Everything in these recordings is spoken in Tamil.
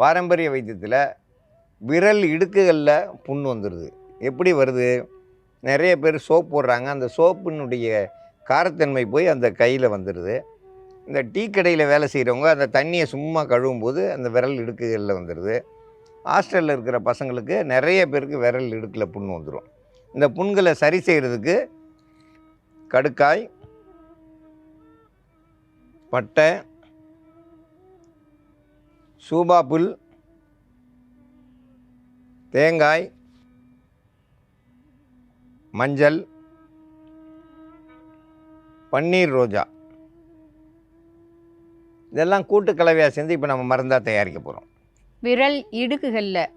பாரம்பரிய வைத்தியத்தில் விரல் இடுக்குகளில் புண் வந்துடுது எப்படி வருது? நிறைய பேர் சோப் போடுறாங்க. அந்த சோப்பினுடைய காரத்தன்மை போய் அந்த கையில் வந்துடுது இந்த டீ கடையில் வேலை செய்கிறவங்க அந்த தண்ணியை சும்மா கழுவும் போது அந்த விரல் இடுக்குகளில் வந்துடுது ஹாஸ்டலில் இருக்கிற பசங்களுக்கு நிறைய பேருக்கு விரல் இடுக்கில் புண் வந்துடும் இந்த புண்களை சரி செய்கிறதுக்கு கடுக்காய் பட்டை சூபா புல் தேங்காய் மஞ்சள் பன்னீர் ரோஜா. இதெல்லாம் கூட்டு கலவையாக சேர்ந்து இப்போ நம்ம மருந்தாக தயாரிக்க போகிறோம் விரல் இடுக்குகளில்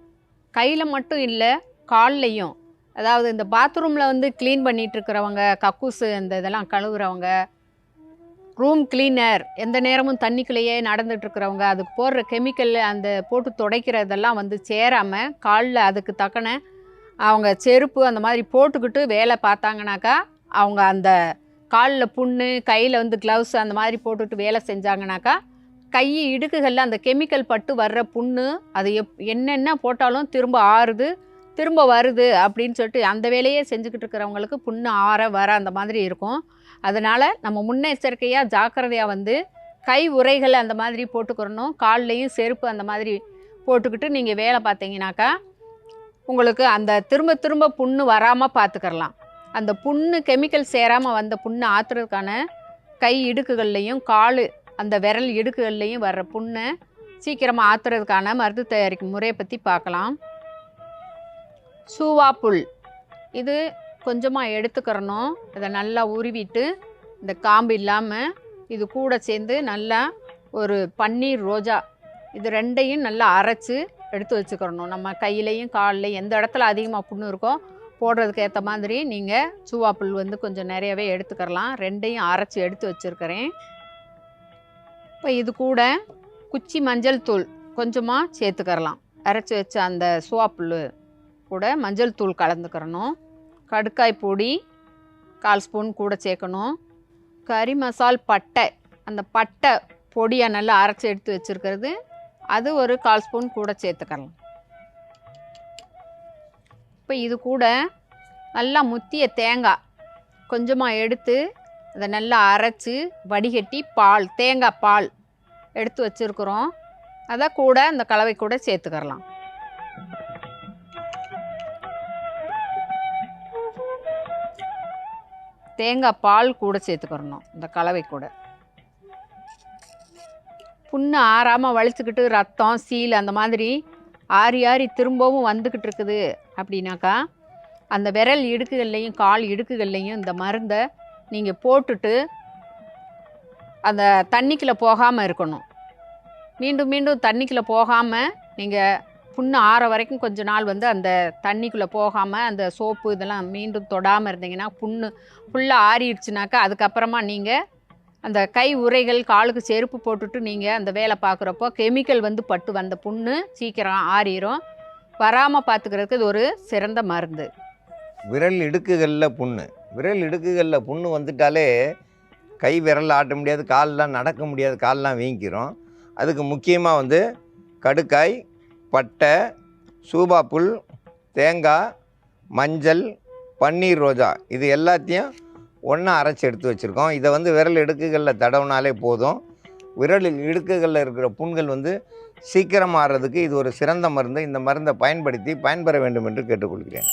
கையில் மட்டும் இல்லை கால்லையும். அதாவது இந்த பாத்ரூமில் வந்து க்ளீன் பண்ணிகிட்ருக்கிறவங்க கக்கூசு இந்த இதெல்லாம் கழுவுறவங்க ரூம் கிளீனர் எந்த நேரமும் தண்ணிக்குள்ளேயே நடந்துகிட்ருக்கிறவங்க அதுக்கு போடுற கெமிக்கல் அந்த போட்டு துடைக்கிறதெல்லாம் வந்து சேராமல் காலில் அதுக்கு தக்கன அவங்க செருப்பு அந்த மாதிரி போட்டுக்கிட்டு வேலை பார்த்தாங்கனாக்கா அவங்க அந்த காலில் புண்ணு கையில் வந்து க்ளவுஸ் அந்த மாதிரி போட்டுட்டு வேலை செஞ்சாங்கனாக்கா கை இடுக்குகளில் அந்த கெமிக்கல் பட்டு வர்ற புண்ணு அது எப் என்னென்ன போட்டாலும் திரும்ப ஆறுது. திரும்ப வருது அப்படின்னு சொல்லிட்டு அந்த வேலையே செஞ்சுக்கிட்டு இருக்கிறவங்களுக்கு புண்ணு ஆற வர அந்த மாதிரி இருக்கும். அதனால் நம்ம முன்னெச்சரிக்கையாக ஜாக்கிரதையாக வந்து கை உரைகள் அந்த மாதிரி போட்டுக்கிறணும். கால்லையும் செருப்பு அந்த மாதிரி போட்டுக்கிட்டு நீங்கள் வேலை பார்த்தீங்கன்னாக்கா உங்களுக்கு அந்த திரும்ப திரும்ப புண்ணு வராமல் பார்த்துக்கிறலாம். அந்த புண்ணு கெமிக்கல் சேராமல் வந்த புண்ணு ஆற்றுறதுக்கான கை இடுக்குகள்லையும் கால் அந்த விரல் இடுக்குகள்லையும் வர்ற புண்ணை சீக்கிரமாக ஆற்றுறதுக்கான மருந்து தயாரிக்கும் முறையை பற்றி பார்க்கலாம். சூவாப்புல். இது கொஞ்சமாக எடுத்துக்கிறணும். இதை நல்லா உருவிட்டு இந்த காம்பு இல்லாமல் இது கூட சேர்ந்து நல்லா ஒரு பன்னீர் ரோஜா இது ரெண்டையும் நல்லா அரைச்சி எடுத்து வச்சுக்கிறணும். நம்ம கையிலையும் கால்லையும் எந்த இடத்துல அதிகமாக புண்ணு இருக்கோ போடுறதுக்கு ஏற்ற மாதிரி நீங்கள் சூவாப்புல் வந்து கொஞ்சம் நிறையவே எடுத்துக்கிறலாம். ரெண்டையும் அரைச்சி எடுத்து வச்சுருக்கிறேன். இப்போ இது கூட குச்சி மஞ்சள் தூள் கொஞ்சமாக சேர்த்துக்கறலாம். அரைச்சி வச்ச அந்த சூவாப்புல் கூட மஞ்சள் தூள் கலந்துக்கிறணும். கடுக்காய் பொடி கால் ஸ்பூன் கூட சேர்க்கணும். கறி மசால் பட்டை அந்த பட்டை பொடியை நல்லா அரைச்சி எடுத்து வச்சுருக்கிறது. அது ஒரு கால் ஸ்பூன் கூட சேர்த்துக்கலாம். இப்போ இது கூட நல்லா முத்திய தேங்காய் கொஞ்சமாக எடுத்து அதை நல்லா அரைச்சி வடிகட்டி பால் தேங்காய் பால் எடுத்து வச்சுருக்குறோம். அதை கூட அந்த கலவை கூட சேர்த்துக்கிறலாம் தேங்காய் பால் கூட சேர்த்துக்கிறணும் இந்த கலவை கூட. புண்ணு ஆறாமல் வலிச்சுக்கிட்டு ரத்தம் சீல் அந்த மாதிரி ஆறி ஆறி திரும்பவும் வந்துக்கிட்டு இருக்குது அப்படின்னாக்கா அந்த விரல் இடுக்குகள்லையும் கால் இடுக்குகள்லையும் இந்த மருந்தை நீங்கள் போட்டுட்டு அந்த தண்ணிக்குள்ளே போகாமல் இருக்கணும். மீண்டும் மீண்டும் தண்ணிக்குள்ளே போகாமல் நீங்கள் புண்ணு ஆற வரைக்கும் கொஞ்ச நாள் வந்து அந்த தண்ணிக்குள்ளே போகாமல் அந்த சோப்பு இதெல்லாம் மீண்டும் தொடாமல் இருந்தீங்கன்னா புண்ணு ஃபுல்லாக ஆறிடுச்சுனாக்கா அதுக்கப்புறமா நீங்கள் அந்த கை உரைகள் காலுக்கு செருப்பு போட்டுட்டு நீங்கள் அந்த வேலை பார்க்குறப்போ கெமிக்கல் வந்து பட்டு வந்த புண்ணு சீக்கிரம் ஆறிடும் வராமல் பார்த்துக்கிறதுக்கு இது ஒரு சிறந்த மருந்து. விரல் இடுக்குகளில் புண்ணு. விரல் இடுக்குகளில் புண்ணு வந்துட்டாலே கை விரல் ஆட்ட முடியாது கால்லாம் நடக்க முடியாது கால்லாம் வீங்கிக்கிறோம் அதுக்கு முக்கியமாக வந்து கடுக்காய் பட்டை சூபாப்புல் தேங்காய் மஞ்சள் பன்னீர் ரோஜா இது எல்லாத்தையும் ஒன்றா அரைச்சி எடுத்து வச்சுருக்கோம். இதை வந்து விரல் இடுக்குகளில் தடவுனாலே போதும். விரலில் இடுக்குகளில் இருக்கிற புண்கள் வந்து சீக்கிரம் ஆறுறதுக்கு இது ஒரு சிறந்த மருந்து. இந்த மருந்தை பயன்படுத்தி பயன்பெற வேண்டும் என்று கேட்டுக்கொள்கிறேன்.